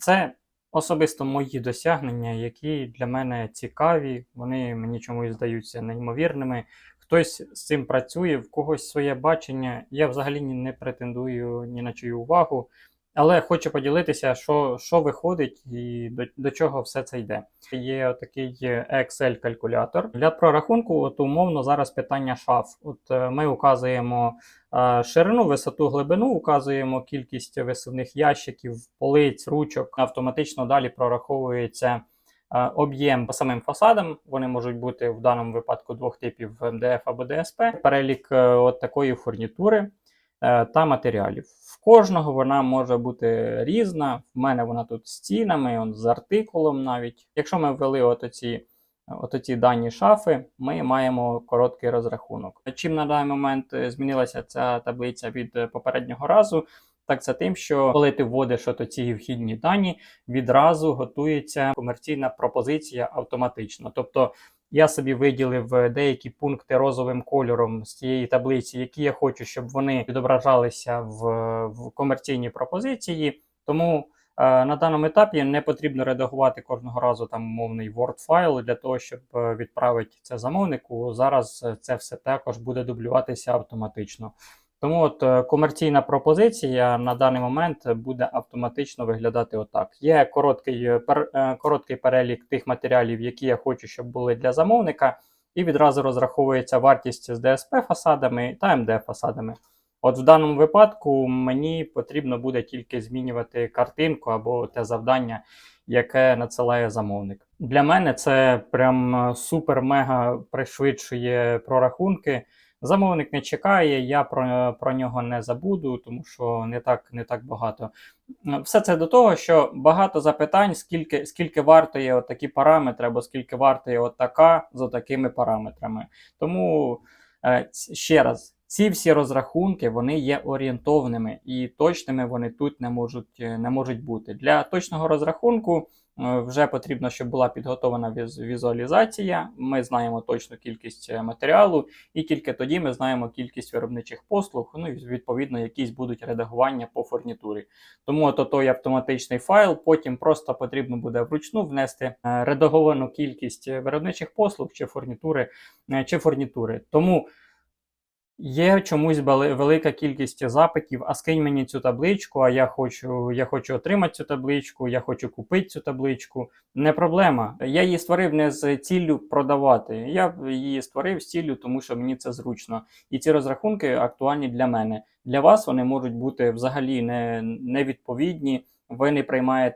Це особисто мої досягнення, які для мене цікаві, вони мені чомусь здаються неймовірними. Хтось з цим працює, в когось своє бачення. Я взагалі не претендую ні на чию увагу, але хочу поділитися, що, що виходить і до, до чого все це йде. Є такий Excel-калькулятор. Для прорахунку, от умовно, зараз питання шаф. От е, ми указуємо е, ширину, висоту, глибину, указуємо кількість висувних ящиків, полиць, ручок. Автоматично далі прораховується е, об'єм по самим фасадам. Вони можуть бути в даному випадку двох типів МДФ або ДСП. Перелік от такої фурнітури та матеріалів. В кожного вона може бути різна. В мене вона тут з цінами, он, з артикулом навіть. Якщо ми ввели от оці, оці дані шафи, ми маємо короткий розрахунок. Чим на даний момент е, змінилася ця таблиця від е, попереднього разу? Так це тим, що коли ти вводиш от ці вхідні дані, відразу готується комерційна пропозиція автоматично. Тобто я собі виділив е, деякі пункти розовим кольором з цієї таблиці, які я хочу, щоб вони відображалися в, в комерційній пропозиції. Тому е, на даному етапі не потрібно редагувати кожного разу там умовний Word файл для того, щоб е, відправити це замовнику. Зараз е, це все також буде дублюватися автоматично. Тому от е, комерційна пропозиція на даний момент буде автоматично виглядати отак. Є короткий, е, пер, е, короткий перелік тих матеріалів, які я хочу, щоб були для замовника, і відразу розраховується вартість з ДСП фасадами та МД фасадами. От в даному випадку мені потрібно буде тільки змінювати картинку або те завдання, яке надсилає замовник. Для мене це прям е, супер-мега пришвидшує прорахунки. Замовник не чекає, я про, про нього не забуду, тому що не так, не так багато. Все це до того, що багато запитань, скільки, скільки вартує от такі параметри, або скільки вартує от така за такими параметрами. Тому е, ще раз. Ці всі розрахунки вони є орієнтовними і точними вони тут не можуть, е, не можуть бути. Для точного розрахунку е, вже потрібно, щоб була підготовлена віз- візуалізація. Ми знаємо точну кількість е, матеріалу, і тільки тоді ми знаємо кількість виробничих послуг, ну і відповідно якісь будуть редагування по фурнітурі. Тому от той автоматичний файл, потім просто потрібно буде вручну внести редаговану кількість виробничих послуг чи фурнітури, чи фурнітури. Тому Є чомусь велика кількість запитів, а скинь мені цю табличку, а я хочу, я хочу отримати цю табличку, я хочу купити цю табличку. Не проблема. Я її створив не з ціллю продавати. Я її створив з ціллю, тому що мені це зручно. І ці розрахунки актуальні для мене. Для вас вони можуть бути взагалі не, невідповідні. Ви не приймаєте